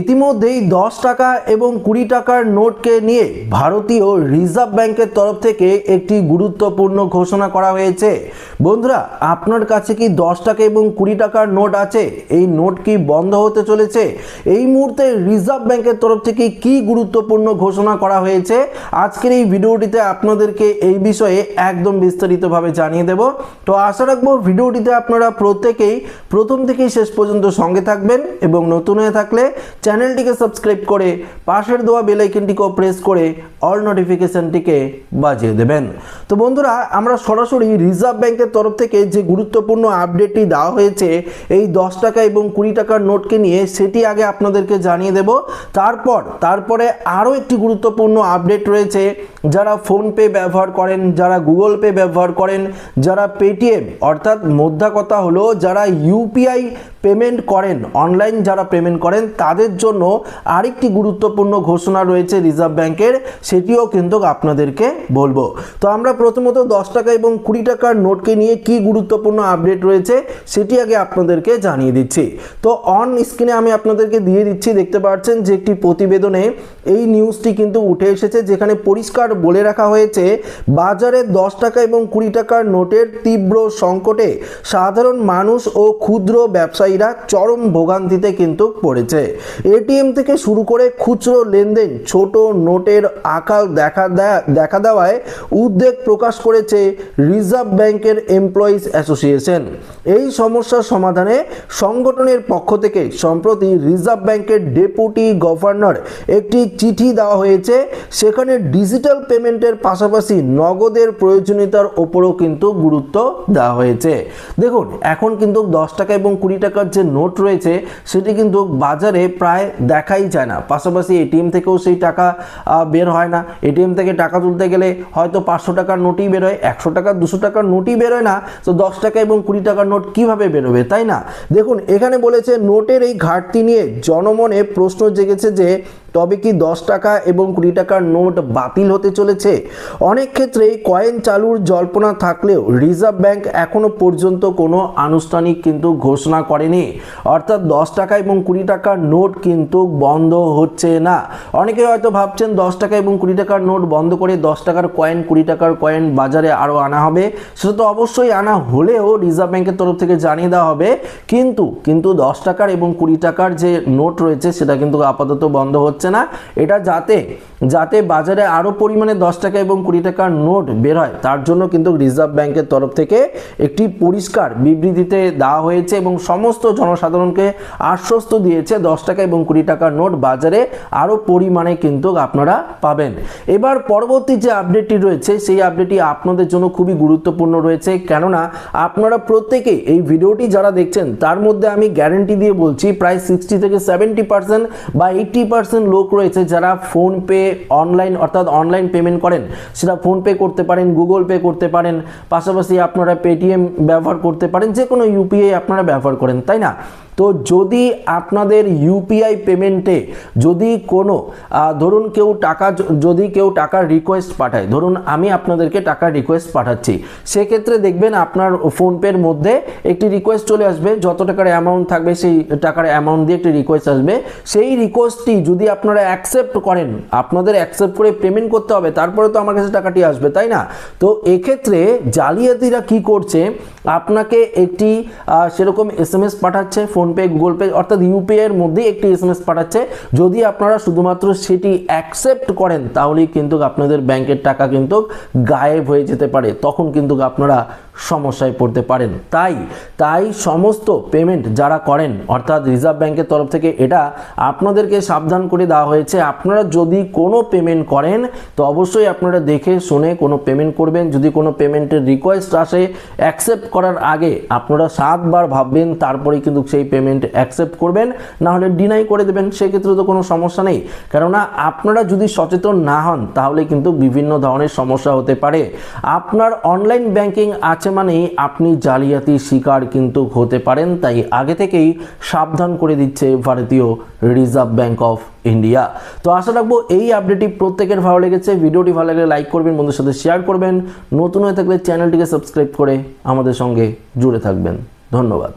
ইতিমধ্যেই দশ টাকা এবং কুড়ি টাকার নোটকে নিয়ে ভারতীয় রিজার্ভ ব্যাংকের তরফ থেকে একটি গুরুত্বপূর্ণ ঘোষণা করা হয়েছে। বন্ধুরা, আপনার কাছে কি দশ টাকা এবং কুড়ি টাকার নোট আছে? এই নোট কি বন্ধ হতে চলেছে? এই মুহূর্তে রিজার্ভ ব্যাংকের তরফ থেকে কি গুরুত্বপূর্ণ ঘোষণা করা হয়েছে? আজকের এই ভিডিওটিতে আপনাদেরকে এই বিষয়ে একদম বিস্তারিতভাবে জানিয়ে দেব। তো আশা রাখব ভিডিওটিতে আপনারা প্রত্যেকেই প্রথম থেকেই শেষ পর্যন্ত সঙ্গে থাকবেন এবং নতুন হয়ে থাকলে চ্যানেলটিকে সাবস্ক্রাইব করে পাশের দেওয়া বেল আইকনটিকেও প্রেস করে অল নোটিফিকেশনটিকে বাজিয়ে দেবেন। তো বন্ধুরা, আমরা সরাসরি রিজার্ভ ব্যাংকের তরফ থেকে যে গুরুত্বপূর্ণ আপডেটটি দেওয়া হয়েছে, এই দশ টাকা এবং কুড়ি টাকার নোটকে নিয়ে সেটি আগে আপনাদেরকে জানিয়ে দেব। তারপর, তারপরে আরও একটি গুরুত্বপূর্ণ আপডেট রয়েছে, যারা ফোনপে ব্যবহার করেন, যারা গুগল পে ব্যবহার করেন, যারা পেটিএম, অর্থাৎ মোদ্দা কথা হলো যারা ইউপিআই পেমেন্ট করেন অনলাইন যারা পেমেন্ট করেন, তাদের জন্য আরেকটি গুরুত্বপূর্ণ ঘোষণা রয়েছে রিজার্ভ ব্যাংকের সেটিও কিন্তু আপনাদেরকে বলব। তো আমরা প্রথমত দশ টাকা এবং কুড়ি টাকার নোটকে নিয়ে কি গুরুত্বপূর্ণ আপডেট রয়েছে, সেটি আগে আপনাদেরকে জানিয়ে দিচ্ছি। তো অন স্ক্রিনে আমি আপনাদেরকে দিয়ে দিচ্ছি, দেখতে পাচ্ছেন যে একটি প্রতিবেদনে এই নিউজটি কিন্তু উঠে এসেছে, যেখানে পরিষ্কার বলে রাখা হয়েছে, বাজারে দশ টাকা এবং কুড়ি টাকার নোটের তীব্র সংকটে সাধারণ মানুষ ও ক্ষুদ্র ব্যবসায়ীরা চরম ভোগান্তিতে কিন্তু পড়েছে। এটিএম থেকে শুরু করে খুচরো লেনদেন, ছোট নোটের আকাল দেখা দেখা দেওয়ায় উদ্বেগ প্রকাশ করেছে রিজার্ভ ব্যাংকের এমপ্লয়িজ অ্যাসোসিয়েশন। এই সমস্যার সমাধানে সংগঠনের পক্ষ থেকে সম্প্রতি রিজার্ভ ব্যাংকের ডেপুটি গভর্নর একটি চিঠি দেওয়া হয়েছে। সেখানে ডিজিটাল পেমেন্টের পাশাপাশি নগদের প্রয়োজনীয়তার ওপরও কিন্তু গুরুত্ব দেওয়া হয়েছে। দেখুন, এখন কিন্তু দশ টাকা এবং কুড়ি টাকার যে নোট রয়েছে, সেটি কিন্তু বাজারে প্রায় দেখাই যায় না। পাশাপাশি এটিএম থেকেও সেই টাকা বের হয় না। এটিএম থেকে টাকা তুলতে গেলে হয়তো পাঁচশো টাকার নোটই বেরোয় একশো টাকা, দুশো টাকার নোটই বেরোয় না। তো দশ টাকা এবং কুড়ি টাকার নোট কীভাবে বেরোবে, তাই না? দেখুন, এখানে বলেছে, নোটের এই ঘাটতি নিয়ে জনমনে প্রশ্ন জেগেছে যে তবে কি দশ টাকা এবং কুড়ি টাকার নোট বাতিল হতে চলেছে? অনেক ক্ষেত্রেই কয়েন চালুর জল্পনা থাকলেও রিজার্ভ ব্যাংক এখনও পর্যন্ত কোনো আনুষ্ঠানিক কিন্তু ঘোষণা করেনি। অর্থাৎ দশ টাকা এবং কুড়ি টাকার নোট কিন্তু বন্ধ হচ্ছে না। অনেকে হয়তো ভাবছেন দশ টাকা এবং কুড়ি টাকার নোট বন্ধ করে দশ টাকার কয়েন, কুড়ি টাকার কয়েন বাজারে আরও আনা হবে। সেটা তো অবশ্যই আনা হলেও রিজার্ভ ব্যাংকের তরফ থেকে জানিয়ে দেওয়া হবে। কিন্তু কিন্তু দশ টাকার এবং কুড়ি টাকার যে নোট রয়েছে, সেটা কিন্তু আপাতত বন্ধ হচ্ছে না, এটা যাতে যাতে বাজারে আরও পরিমাণে দশ টাকা এবং কুড়ি টাকার নোট বের হয়, তার জন্য কিন্তু রিজার্ভ ব্যাংকের তরফ থেকে একটি পরিষ্কার বিবৃতিতে দেওয়া হয়েছে এবং সমস্ত জনসাধারণকে আশ্বস্ত দিয়েছে দশ টাকা এবং কুড়ি টাকার নোট বাজারে আরও পরিমাণে কিন্তু আপনারা পাবেন। এবার পরবর্তী যে আপডেটটি রয়েছে, সেই আপডেটটি আপনাদের জন্য খুবই গুরুত্বপূর্ণ রয়েছে, কেননা আপনারা প্রত্যেকে এই ভিডিওটি যারা দেখছেন, তার মধ্যে আমি গ্যারেন্টি দিয়ে বলছি, প্রায় সিক্সটি থেকে সেভেন্টি পার্সেন্ট বা এইট্টি পার্সেন্ট লোক রয়েছে যারা ফোনপে অনলাইন অর্থাৎ অনলাইন পেমেন্ট করেন। সেটা ফোনপে করতে পারেন, গুগল পে করতে পারেন, পাশাপাশি আপনারা পেটিএম ব্যবহার করতে পারেন যে কোনো ইউপিআই আপনারা ব্যবহার করেন, তাই না? তো যদি আপনাদের ইউপিআই পেমেন্টে যদি কোনো ধরুন কেউ টাকা যদি কেউ টাকার রিকোয়েস্ট পাঠায়, ধরুন আমি আপনাদেরকে টাকার রিকোয়েস্ট পাঠাচ্ছি, সেক্ষেত্রে দেখবেন আপনার ফোনপের মধ্যে একটি রিকোয়েস্ট চলে আসবে, যত টাকার অ্যামাউন্ট থাকবে, সেই টাকার অ্যামাউন্ট দিয়ে একটি রিকোয়েস্ট আসবে। সেই রিকোয়েস্টটি যদি আপনারা অ্যাকসেপ্ট করেন, আপনাদের অ্যাকসেপ্ট করে পেমেন্ট করতে হবে, তারপরে তো আমার কাছে টাকাটি আসবে, তাই না? তো এক্ষেত্রে জালিয়াতিরা কি করছে, আপনাকে একটি সেরকম এস এম এস পাঠাচ্ছে ফোনপে গুগল পে অর্থাৎ ইউপিআই এর মধ্যেই একটি এস এম এস পাঠাচ্ছে। যদি আপনারা শুধুমাত্র সেটি অ্যাকসেপ্ট করেন, তাহলেই কিন্তু আপনাদের ব্যাংকের টাকা কিন্তু গায়েব হয়ে যেতে পারে। তখন কিন্তু আপনারা সমস্যায় পড়তে পারেন। তাই তাই সমস্ত পেমেন্ট যারা করেন, অর্থাৎ রিজার্ভ ব্যাংকের তরফ থেকে এটা আপনাদেরকে সাবধান করে দেওয়া হয়েছে। আপনারা যদি কোনো পেমেন্ট করেন, তো অবশ্যই আপনারা দেখে শুনে কোনো পেমেন্ট করবেন। যদি কোনো পেমেন্টের রিকোয়েস্ট আসে অ্যাকসেপ্ট করার আগে আপনারা সাতবার ভাববেন তারপরে কিন্তু সেই পেমেন্ট অ্যাকসেপ্ট করবেন। না হলে ডিনাই করে দেবেন, সেক্ষেত্রে তো কোনো সমস্যা নেই। কেননা, আপনারা যদি সচেতন না হন, তাহলে কিন্তু বিভিন্ন ধরনের সমস্যা হতে পারে। আপনার অনলাইন ব্যাংকিং আছে মানেই আপনি জালিয়াতির শিকার কিন্তু হতে পারেন, তাই আগে থেকেই সাবধান করে দিচ্ছে ভারতীয় রিজার্ভ ব্যাংক অফ ইন্ডিয়া তো আশা রাখব এই আপডেটটি প্রত্যেকের ভালো লেগেছে। ভিডিওটি ভালো লাগলে লাইক করবেন বন্ধুর সাথে শেয়ার করবেন। নতুন হয়ে থাকলে চ্যানেলটিকে সাবস্ক্রাইব করে আমাদের সঙ্গে জুড়ে থাকবেন। ধন্যবাদ।